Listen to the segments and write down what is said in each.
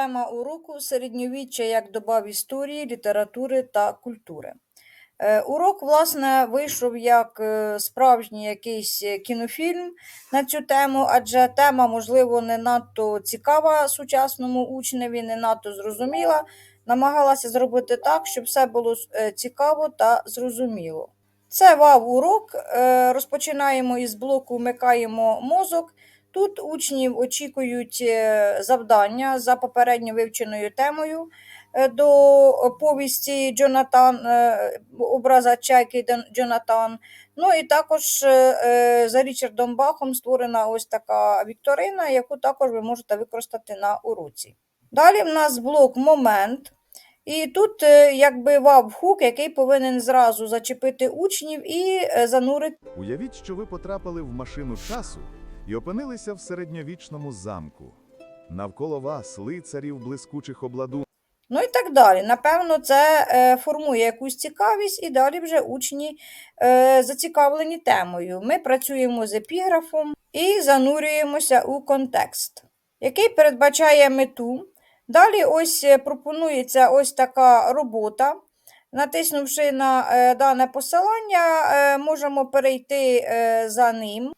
Тема уроку середньовіччя як доба в історії, літератури та культури. Е, Урок, власне, вийшов як е, справжній якийсь е, кінофільм на цю тему, адже тема, можливо, не надто цікава сучасному учневі, не надто зрозуміла. Намагалася зробити так, щоб все було цікаво та зрозуміло. Це вав-урок. Розпочинаємо із блоку Вмикаємо мозок. Тут учнів очікують е, завдання за попередньо вивченою темою е, до повісті Джонатан, е, образа чайки Джонатан. Ну і також за Річардом Бахом створена ось така вікторина, яку також ви можете використати на уроці. Далі в нас блок Момент. І тут якби вав-хук, який повинен зразу зачепити учнів і занурити Уявіть, що ви потрапили в машину часу і опинилися в середньовічному замку. Навколо вас лицарів блискучих обладунків. Ну і так далі. Напевно, це е, формує якусь цікавість, і далі вже учні е, зацікавлені темою. Ми працюємо з епіграфом і занурюємося у контекст, який передбачає мету. Далі ось е, пропонується ось така робота. Натиснувши на е, дане посилання, е, можемо перейти е, за ним.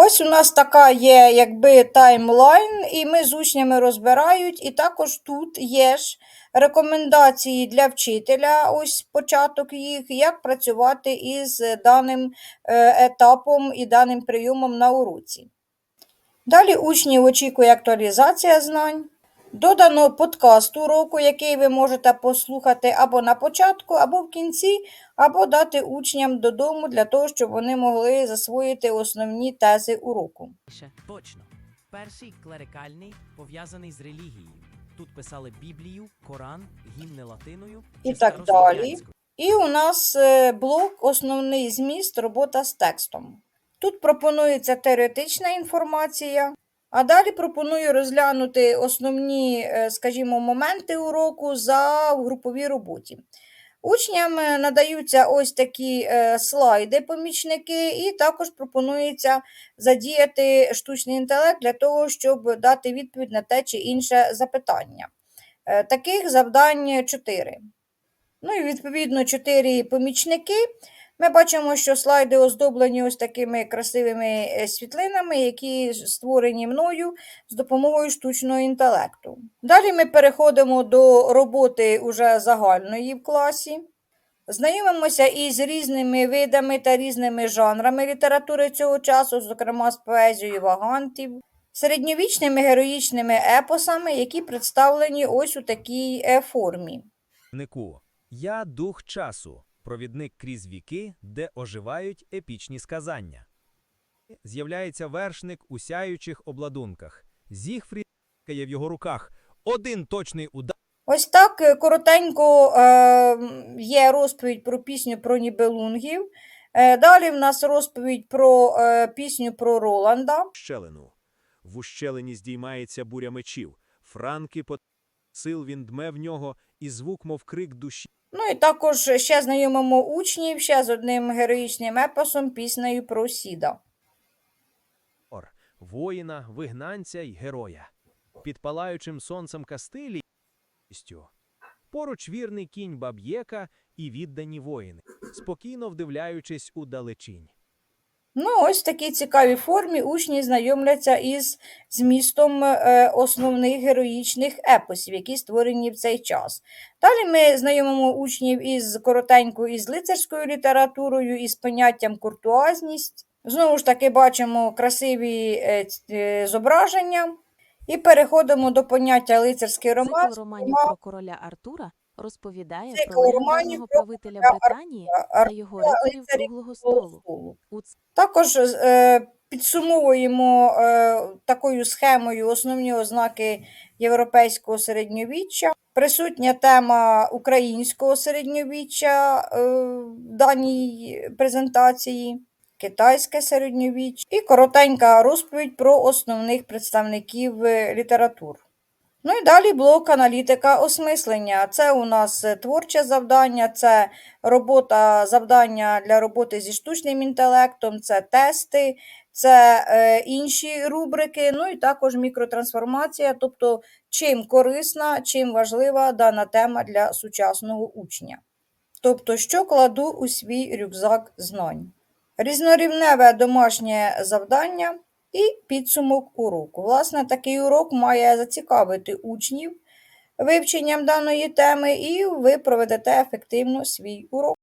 Ось у нас така є якби таймлайн, і ми з учнями розбирають. І також тут є ж рекомендації для вчителя, ось початок їх, як працювати із даним е, етапом і даним прийомом на уроці. Далі учнів очікує актуалізація знань. Додано подкаст уроку, який ви можете послухати або на початку, або в кінці, або дати учням додому для того, щоб вони могли засвоїти основні тези уроку. Точно. Перший клерикальний пов'язаний з релігією. Тут писали Біблію, Коран, гімни латиною І так далі. І у нас е, блок Основний зміст робота з текстом. Тут пропонується теоретична інформація, а далі пропоную розглянути основні, е, скажімо, моменти уроку за груповій роботі. Учням е, надаються ось такі е, слайди, помічники, і також пропонується задіяти штучний інтелект для того, щоб дати відповідь на те чи інше запитання. Таких завдань 4. Ну і відповідно чотири помічники. Ми бачимо, що слайди оздоблені ось такими красивими е, світлинами, які створені мною з допомогою штучного інтелекту. Далі ми переходимо до роботи уже загальної в класі. Знайомимося із різними видами та різними жанрами літератури цього часу, зокрема з поезією вагантів, середньовічними героїчними епосами, які представлені ось у такій е, формі. Нику. Я дух часу, провідник крізь віки, де оживають епічні сказання. З'являється вершник у сяючих обладунках. Зігфрід є в його руках. Один точний удар. Ось так е, коротенько е, є розповідь про пісню про Нібелунгів. Е, далі в нас розповідь про е, пісню про Роланда. щелину. В ущелині здіймається буря мечів. Франки по сил він дме в нього, і звук, мов крик душі. Ну і також ще знайомимо учнів ще з одним героїчним епосом піснею про Сіда. Воїна, вигнанця й героя. Під палаючим сонцем Кастилії. Поруч вірний кінь баб'єка і віддані воїни, спокійно вдивляючись у далечінь. Ну, ось в такій цікавій формі учні знайомляться із змістом е, основних героїчних епосів, які створені в цей час. Далі ми знайомимо учнів із коротенькою із лицарською літературою, із поняттям куртуазність. Знову ж таки, бачимо красиві е, е, зображення. І переходимо до поняття лицарський роман. Цикл романів про короля Артура розповідає Цикл про романів легендарного правителя Британії та його рицарів круглого столу. Також е, підсумовуємо е, такою схемою основні ознаки європейського середньовіччя. Присутня тема українського середньовіччя е, в даній презентації, китайське середньовіччя і коротенька розповідь про основних представників е, літератур. Ну і далі блок аналітика осмислення. Це у нас е, творче завдання, це робота, завдання для роботи зі штучним інтелектом, це тести, це е, інші рубрики, ну і також мікротрансформація, тобто чим корисна, чим важлива дана тема для сучасного учня. Тобто, що кладу у свій рюкзак знань. Різнорівневе домашнє завдання і підсумок уроку. Власне, такий урок має зацікавити учнів вивченням даної теми, і ви проведете ефективно свій урок.